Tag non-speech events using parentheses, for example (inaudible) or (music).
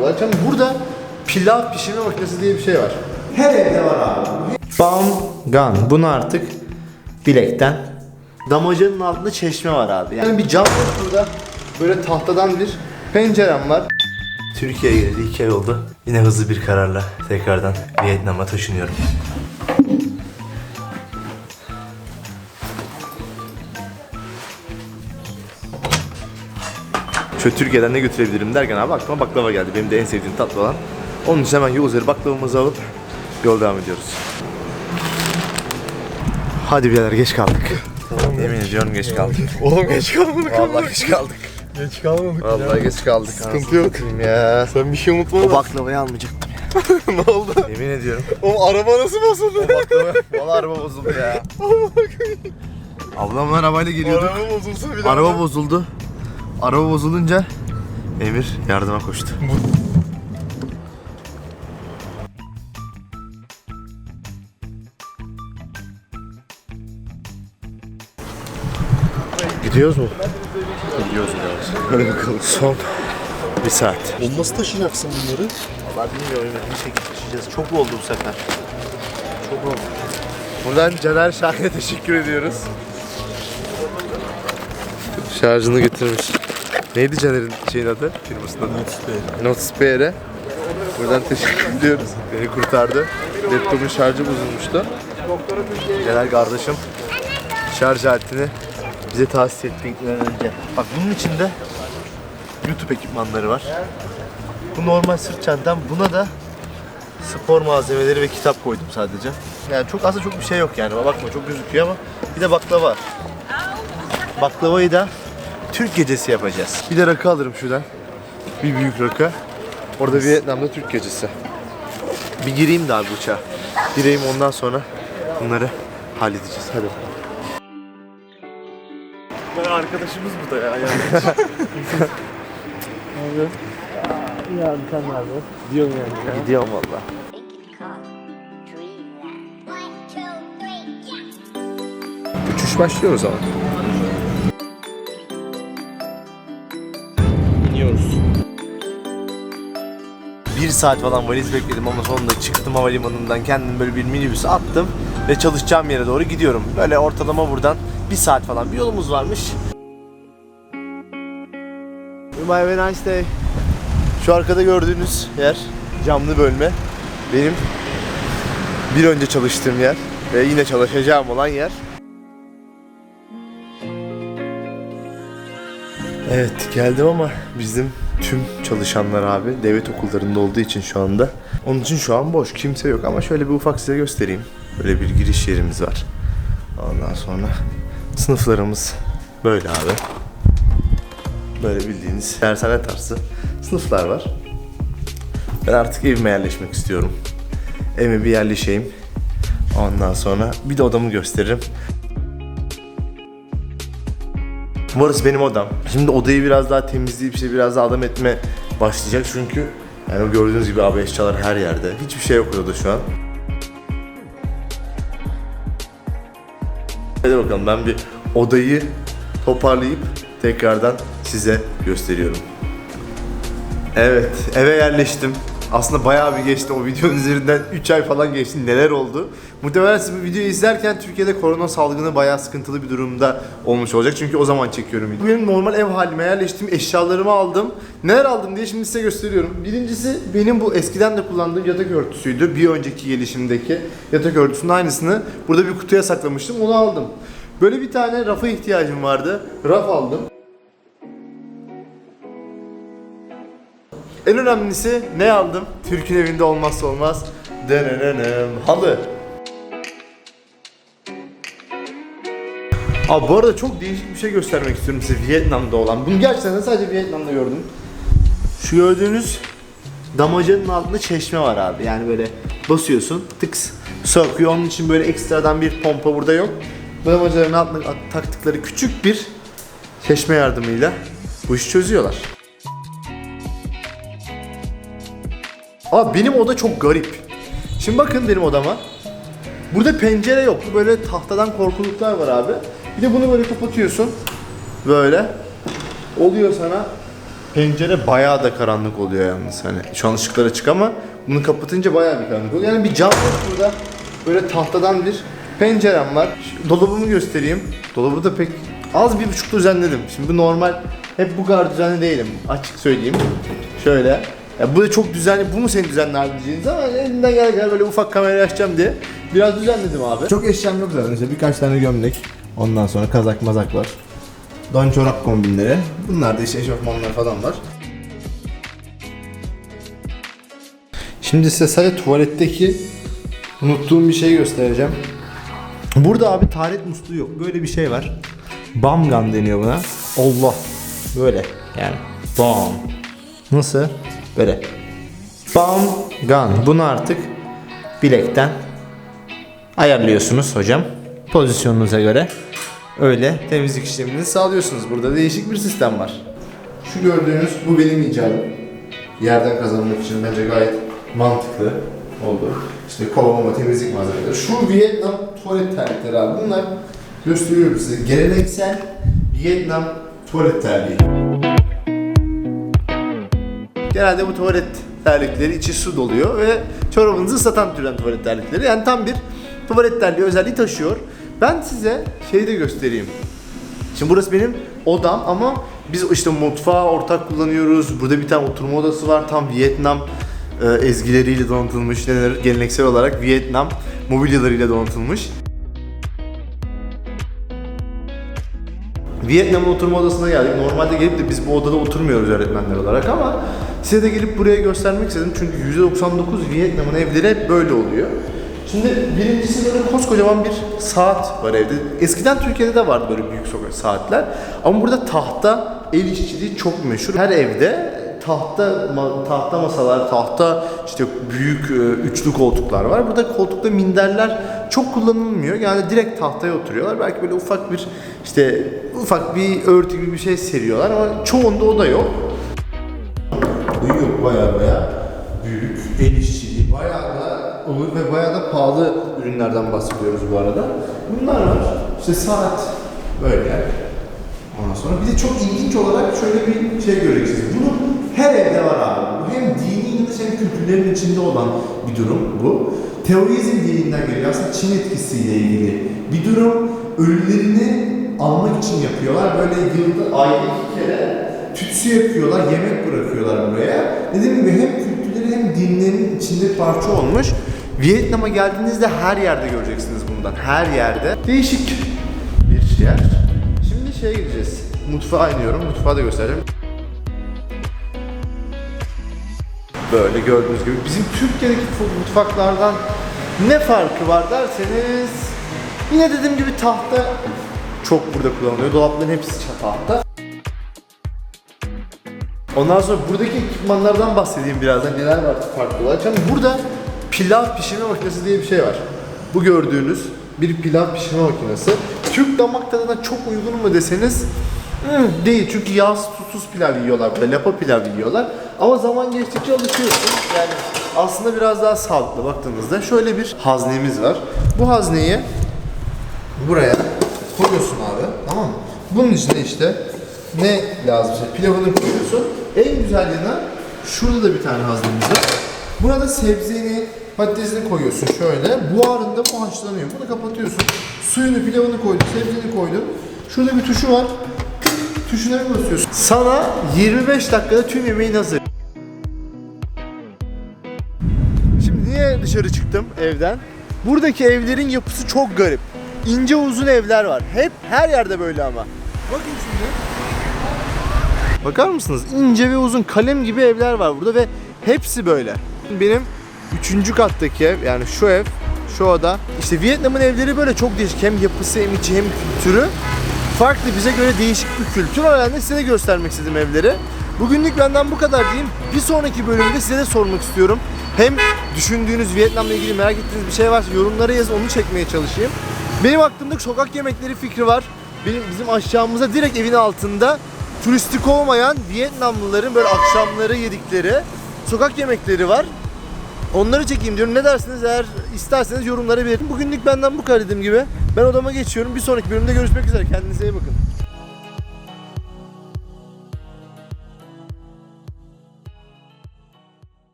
Zaten burada pilav pişirme makinesi diye bir şey var. Her evde var abi. Bam gun. Bunu artık bilekten. Damacanın altında çeşme var abi. Yani bir cam yok burada. Böyle tahtadan bir pencerem var. Türkiye'ye geleli iki ay oldu. Yine hızlı bir kararla tekrardan Vietnam'a taşınıyorum. Şöyle Türkiye'den ne götürebilirim derken abi aklıma baklava geldi. Benim de en sevdiğim tatlı olan. Onun için hemen yol üzeri baklavamızı alıp yol devam ediyoruz. Hadi birader geç kaldık. Yemin ediyorum geç kaldık. Oğlum geç kalmadık Vallahi geç kaldık. Geç kalmadık Vallahi geç kaldık. Sıkıntı yok. ya. Sen bir şey unutmadın. O baklavayı almayacaktım ya. (laughs) ne oldu? Yemin ediyorum. O araba nasıl bozuldu? Baklava. Valla araba bozuldu ya. Ablamla arabayla geliyorduk. araba bozulsa bile. Araba bozuldu. Araba bozulunca Emir yardıma koştu. Gidiyoruz mu? Gidiyoruz gidiyoruz. Hadi bakalım. Son bir saat. Nasıl taşıyacaksın bunları? Valla bilmiyorum Emir. Bir şekilde taşıyacağız. Çok oldu bu sefer. Çok oldu. Buradan Caner Şahin'e teşekkür ediyoruz. Şarjını getirmiş. Neydi Caner'in şeyin adı? Firmasının adı? Notspare'e. Buradan teşekkür ediyoruz. Beni kurtardı. Laptopun şarjı bozulmuştu. Caner kardeşim şarj aletini bize tahsis ettikten önce. Bak bunun içinde YouTube ekipmanları var. Bu normal sırt çantam. Buna da spor malzemeleri ve kitap koydum sadece. Yani çok aslında çok bir şey yok yani. Bakma çok gözüküyor ama bir de baklava var. Baklavayı da Türk gecesi yapacağız. Bir de rakı alırım şuradan. Bir büyük rakı. Orada Vietnam'da Türk gecesi. Bir gireyim de abi uçağa. Gireyim ondan sonra bunları halledeceğiz. Hadi. Ben arkadaşımız bu da ya. Yani. (laughs) Gidiyorum valla. One, two, three, yeah. Uçuş başlıyor o zaman. İniyoruz. Bir saat falan valiz bekledim ama sonunda çıktım havalimanından kendim böyle bir minibüse attım ve çalışacağım yere doğru gidiyorum. Böyle ortalama buradan bir saat falan bir yolumuz varmış. Have a nice day. Şu arkada gördüğünüz yer camlı bölme. Benim bir önce çalıştığım yer ve yine çalışacağım olan yer. Evet geldim ama bizim tüm çalışanlar abi devlet okullarında olduğu için şu anda. Onun için şu an boş kimse yok ama şöyle bir ufak size göstereyim. Böyle bir giriş yerimiz var. Ondan sonra sınıflarımız böyle abi. Böyle bildiğiniz dershane tarzı sınıflar var. Ben artık evime yerleşmek istiyorum. Evime bir yerleşeyim. Ondan sonra bir de odamı gösteririm. Burası benim odam. Şimdi odayı biraz daha temizleyip işte biraz daha adam etme başlayacak çünkü yani gördüğünüz gibi abi eşyalar her yerde. Hiçbir şey yok odada şu an. Hadi bakalım ben bir odayı toparlayıp tekrardan size gösteriyorum. Evet, eve yerleştim. Aslında bayağı bir geçti. O videonun üzerinden 3 ay falan geçti. Neler oldu? Muhtemelen siz bu videoyu izlerken Türkiye'de korona salgını bayağı sıkıntılı bir durumda olmuş olacak. Çünkü o zaman çekiyorum videoyu. Benim normal ev halime yerleştim. Eşyalarımı aldım. Neler aldım diye şimdi size gösteriyorum. Birincisi benim bu eskiden de kullandığım yatak örtüsüydü. Bir önceki gelişimdeki yatak örtüsünün aynısını burada bir kutuya saklamıştım. Onu aldım. Böyle bir tane rafa ihtiyacım vardı. Raf aldım. En önemlisi ne aldım? Türk'ün evinde olmazsa olmaz. Denenenem. Halı. Abi bu arada çok değişik bir şey göstermek istiyorum size Vietnam'da olan. Bunu gerçekten sadece Vietnam'da gördüm. Şu gördüğünüz damacanın altında çeşme var abi. Yani böyle basıyorsun tıks su akıyor. Onun için böyle ekstradan bir pompa burada yok. Bu damacanın altına taktıkları küçük bir çeşme yardımıyla bu işi çözüyorlar. Abi benim oda çok garip. Şimdi bakın benim odama. Burada pencere yok. Bu Böyle tahtadan korkuluklar var abi. Bir de bunu böyle kapatıyorsun. Böyle. Oluyor sana pencere bayağı da karanlık oluyor yalnız. Hani şu an ışıklar açık ama bunu kapatınca bayağı bir karanlık oluyor. Yani bir cam yok burada. Böyle tahtadan bir pencerem var. Şu dolabımı göstereyim. Dolabı da pek az bir buçuk düzenledim. Şimdi bu normal hep bu kadar düzenli değilim. Açık söyleyeyim. Şöyle. Ya bu da çok düzenli. Bu mu senin düzenli halin diyeceğiniz ama elimden gel gel böyle ufak kamera açacağım diye biraz düzenledim abi. Çok eşyam yok zaten. İşte birkaç tane gömlek. Ondan sonra kazak mazak var. Don çorap kombinleri. Bunlar da işte eşofmanlar falan var. Şimdi size sadece tuvaletteki unuttuğum bir şey göstereceğim. Burada abi taharet musluğu yok. Böyle bir şey var. Bam gun deniyor buna. Allah. Böyle yani. Bam. Nasıl? Böyle. Bam gun. Bunu artık bilekten ayarlıyorsunuz hocam. Pozisyonunuza göre. Öyle temizlik işleminizi sağlıyorsunuz. Burada değişik bir sistem var. Şu gördüğünüz bu benim icadım. Yerden kazanmak için bence gayet mantıklı oldu. İşte kovama temizlik malzemeleri. Şu Vietnam tuvalet terlikleri abi. Bunlar gösteriyorum size. Geleneksel Vietnam tuvalet terliği. Genelde bu tuvalet terlikleri içi su doluyor ve çorabınızı ıslatan türden tuvalet terlikleri. Yani tam bir tuvalet terliği özelliği taşıyor. Ben size şeyi de göstereyim. Şimdi burası benim odam ama biz işte mutfağı ortak kullanıyoruz. Burada bir tane oturma odası var. Tam Vietnam e, ezgileriyle donatılmış. Ne denir? Geleneksel olarak Vietnam mobilyalarıyla donatılmış. Vietnam'ın oturma odasına geldik. Normalde gelip de biz bu odada oturmuyoruz öğretmenler olarak ama size de gelip buraya göstermek istedim. Çünkü %99 Vietnam'ın evleri hep böyle oluyor. Şimdi birincisi böyle koskocaman bir saat var evde. Eskiden Türkiye'de de vardı böyle büyük sokak saatler. Ama burada tahta el işçiliği çok meşhur. Her evde tahta tahta masalar, tahta işte büyük e, üçlü koltuklar var. Burada koltukta minderler çok kullanılmıyor. Yani direkt tahtaya oturuyorlar. Belki böyle ufak bir işte ufak bir örtü gibi bir şey seriyorlar ama çoğunda o da yok. Yok baya baya büyük el işçiliği bayağı da olur ve bayağı da pahalı ürünlerden bahsediyoruz bu arada. Bunlar var. İşte saat böyle. Ondan sonra bir de çok ilginç olarak şöyle bir şey göreceksiniz. Bunu her evde var abi. Bu hem dini inanış hem kültürlerin içinde olan bir durum bu. Teorizm dininden geliyor. Aslında Çin etkisiyle ilgili bir durum. Ölülerini almak için yapıyorlar. Böyle yılda ayda iki kere tütsü yapıyorlar, yemek bırakıyorlar buraya. Dediğim gibi hem kültürleri hem dinlerin içinde parça olmuş. Vietnam'a geldiğinizde her yerde göreceksiniz bundan. Her yerde. Değişik bir yer. Şimdi şeye gideceğiz. Mutfağa iniyorum. Mutfağı da göstereceğim. Böyle gördüğünüz gibi bizim Türkiye'deki mutfaklardan ne farkı var derseniz yine dediğim gibi tahta çok burada kullanılıyor. Dolapların hepsi tahta. Ondan sonra buradaki ekipmanlardan bahsedeyim birazdan neler var farklı olarak. Şimdi burada pilav pişirme makinesi diye bir şey var. Bu gördüğünüz bir pilav pişirme makinesi. Türk damak tadına çok uygun mu deseniz hmm, değil. Çünkü yağsız tuzsuz pilav yiyorlar burada. Lapa pilav yiyorlar. Ama zaman geçtikçe alışıyorsun. Yani aslında biraz daha sağlıklı baktığınızda. Şöyle bir haznemiz var. Bu hazneyi buraya koyuyorsun abi tamam mı? Bunun içine işte ne lazım işte pilavını koyuyorsun. En güzel yanı şurada da bir tane haznemiz var. Burada sebzeni, patatesini koyuyorsun şöyle. Buharında bu haşlanıyor. Bunu kapatıyorsun. Suyunu, pilavını koydun, sebzeni koydun. Şurada bir tuşu var. Tuşuna bir basıyorsun. Sana 25 dakikada tüm yemeğin hazır. Şimdi niye dışarı çıktım evden? Buradaki evlerin yapısı çok garip. İnce uzun evler var. Hep her yerde böyle ama. Bakın şimdi. Bakar mısınız? İnce ve uzun kalem gibi evler var burada ve hepsi böyle. Benim üçüncü kattaki ev yani şu ev, şu oda. İşte Vietnam'ın evleri böyle çok değişik. Hem yapısı hem içi hem kültürü. Farklı bize göre değişik bir kültür. O nedenle size de göstermek istedim evleri. Bugünlük benden bu kadar diyeyim. Bir sonraki bölümde size de sormak istiyorum. Hem düşündüğünüz Vietnam'la ilgili merak ettiğiniz bir şey varsa yorumlara yazın onu çekmeye çalışayım. Benim aklımda sokak yemekleri fikri var. Benim bizim aşağımıza direkt evin altında turistik olmayan Vietnamlıların böyle akşamları yedikleri sokak yemekleri var. Onları çekeyim diyorum. Ne dersiniz? Eğer isterseniz yorumlara belirtin. Bugünlük benden bu kadar dediğim gibi. Ben odama geçiyorum. Bir sonraki bölümde görüşmek üzere. Kendinize iyi bakın.